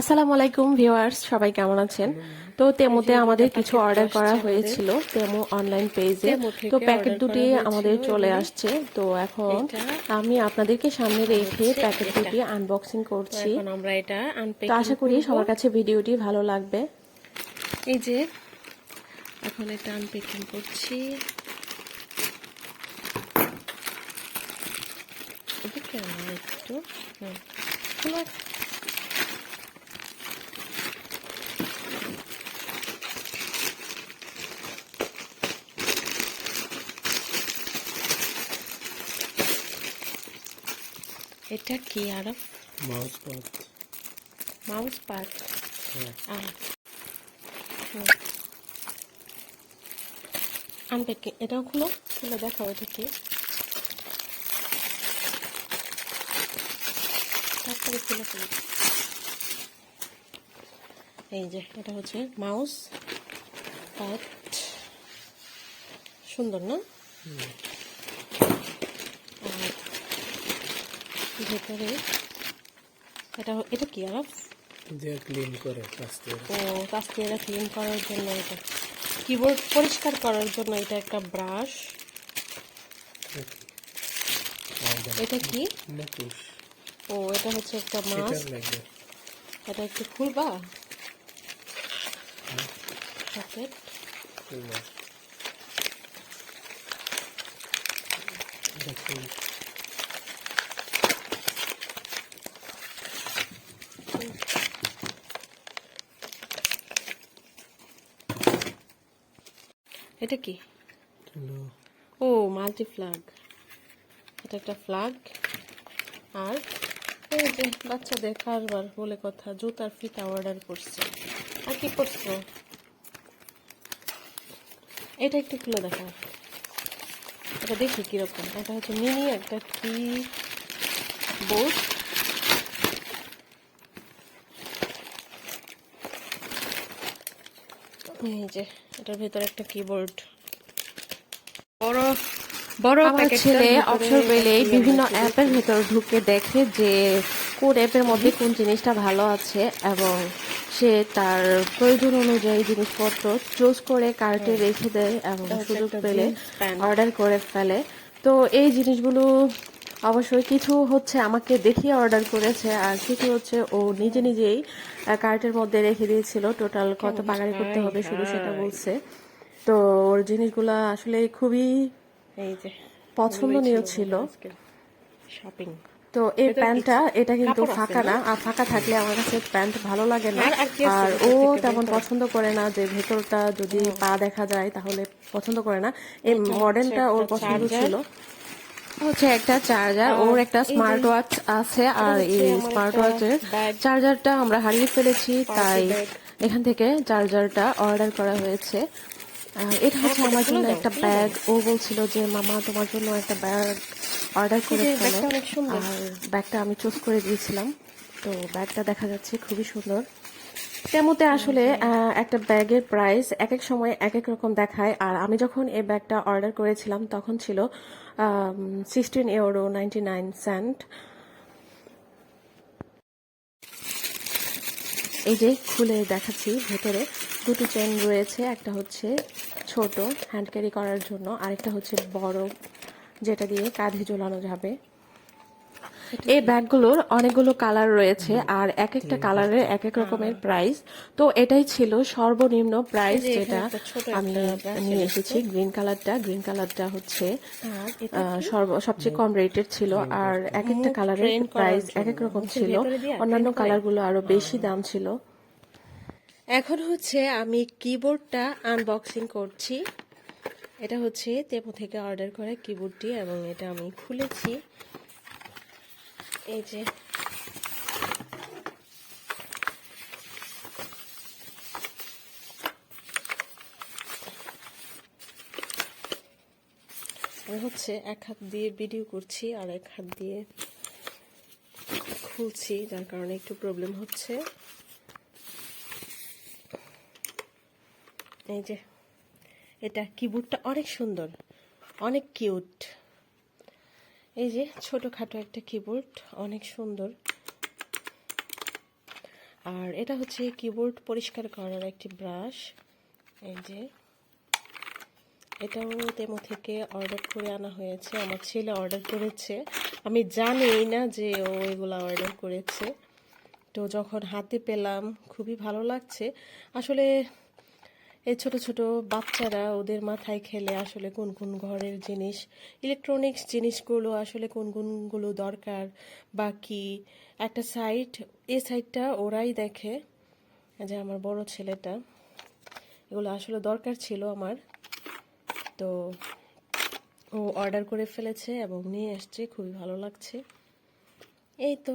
আসসালামু আলাইকুম ভিউয়ার্স সবাই কেমন আছেন? তো তেমোতে আমাদের কিছু অর্ডার করা হয়েছিল তেমো অনলাইন পেজে তো প্যাকেট দুটি আমাদের চলে আসছে। তো এখন আমি আপনাদেরকে সামনে রেখে প্যাকেট দুটি আনবক্সিং করছি। আমরা এটা তো আশা করি সবার কাছে ভিডিওটি ভালো লাগবে। এই যে এখন এটা আনপ্যাকিং করছি। একটু এটা কি আর? মাউস পড মাউস পার্ট হ্যাঁ। আনপ্যাকিং এটাও খুলো। খুলে দেখাও এটা কি। তারপরে খুলে ফেলি এই যে এটা হচ্ছে মাউস পার্ট সুন্দর না আর ভেতরে এটা এটা কি আর দিয়ে ক্লিন করে ও কাস্তিরা ক্লিন করার জন্য এটা কিবোর্ড পরিষ্কার করার জন্য এটা একটা ব্রাশ এটা কি? ও এটা হচ্ছে একটা মাছ এটা একটু খুলবা? পকেট খুলবা। এটা কি? ও মাল্টি ফ্ল্যাগ এটা একটা ফ্ল্যাগ আর এই যে বাচ্চাদের কারবার বলে কথা জুতার ফিতা অর্ডার করছে। আর কি করছ? এটা একটু খুলে দেখা এটা দেখি কীরকম। এটা হচ্ছে মিনি একটা কি বোর্ড এই যে এটার ভিতরে একটা কিবোর্ড বড় বড় আমার ছেলে অবসর পেলেই বিভিন্ন অ্যাপের ভেতর ঢুকে দেখে যে কোন অ্যাপের মধ্যে কোন জিনিসটা ভালো আছে এবং সে তার প্রয়োজন অনুযায়ী জিনিসপত্র চুজ করে কার্টে রেখে দেয় এবং সুযোগ পেলে অর্ডার করে ফেলে। তো এই জিনিসগুলো অবশ্যই কিছু হচ্ছে আমাকে দেখিয়ে অর্ডার করেছে আর কিছু হচ্ছে ও নিজে নিজেই কার্টের মধ্যে রেখে দিয়েছিল। টোটাল কত বাগানি করতে হবে শুধু সেটা বলছে। তো ওর জিনিসগুলো আসলে খুবই এই যে পছন্দনীয় ছিল। শপিং তো এই প্যান্টটা এটা কিন্তু ফাঁকা না? আর ফাঁকা থাকলে আমার কাছে প্যান্ট ভালো লাগে না। আর ও তেমন পছন্দ করে না যে ভেতরটা যদি পা দেখা যায় তাহলে পছন্দ করে না। এই মডেলটা ওর পছন্দ ছিল। হচ্ছে একটা চার্জার ওর একটা স্মার্ট ওয়াচ আছে আর এই স্মার্ট ওয়াচের চার্জারটা আমরা হারিয়ে ফেলেছি তাই এখান থেকে চার্জারটা অর্ডার করা হয়েছে। এটা হচ্ছে আমার জন্য একটা ব্যাগ ও বলছিল যে মামা তোমার জন্য একটা ব্যাগ অর্ডার করে ফেলো। আর ব্যাগটা আমি চুজ করে দিয়েছিলাম। তো ব্যাগটা দেখা যাচ্ছে খুবই সুন্দর। তেমতে আসলে একটা ব্যাগের প্রাইস এক এক সময় এক এক রকম দেখায়। আর আমি যখন এই ব্যাগটা অর্ডার করেছিলাম, তখন ছিল sixteen euro ninety nine cent এই যে খুলে দেখাচ্ছি, ভেতরে দুটো চেন রয়েছে। একটা হচ্ছে ছোট হ্যান্ড ক্যারি করার জন্য, আরেকটা হচ্ছে বড়, যেটা দিয়ে কাঁধে ঝোলানো যাবে। এই ব্যাগগুলোর অনেকগুলো কালার রয়েছে আর এক একটা কালারের এক এক রকমের প্রাইস তো এটাই ছিল সর্বনিম্ন প্রাইস যেটা আমি নিয়ে এসেছি। গ্রিন কালারটা গ্রিন কালারটা হচ্ছে সবচেয়ে কম রেটের ছিল। আর এক একটা কালারের প্রাইস এক এক রকম ছিল। অন্যান্য কালারগুলো আরও বেশি দাম ছিল। এখন হচ্ছে আমি কিবোর্ডটা আনবক্সিং করছি। এটা হচ্ছে তেপো থেকে অর্ডার করা কিবোর্ডটি এবং এটা আমি খুলেছি। এই যে। হচ্ছে এক হাত দিয়ে ভিডিও করছি আর এক হাত দিয়ে খুলছি, যার কারণে একটু প্রবলেম হচ্ছে। এই যে, এটা কিবোর্ডটা অনেক সুন্দর, অনেক কিউট এই যে ছোটোখাটো একটা কিবোর্ড অনেক সুন্দর। আর এটা হচ্ছে কিবোর্ড পরিষ্কার করার একটি ব্রাশ এই যে, এটাও তেমো থেকে অর্ডার করে আনা হয়েছে। আমার ছেলে অর্ডার করেছে। আমি জানিই না যে ও এগুলো অর্ডার করেছে। তো যখন হাতে পেলাম, খুবই ভালো লাগছে। আসলে এই ছোট ছোট বাচ্চারা ওদের মাথায় খেলে আসলে কোন কোন ঘরের জিনিস ইলেকট্রনিক্স জিনিসগুলো আসলে কোন কোনগুলো দরকার বা কি? একটা সাইট এই সাইডটা ওরাই দেখে। যে আমার বড় ছেলেটা, এগুলো আসলে দরকার ছিল আমার। তো ও অর্ডার করে ফেলেছে এবং নিয়ে এসছে, খুবই ভালো লাগছে। এই তো।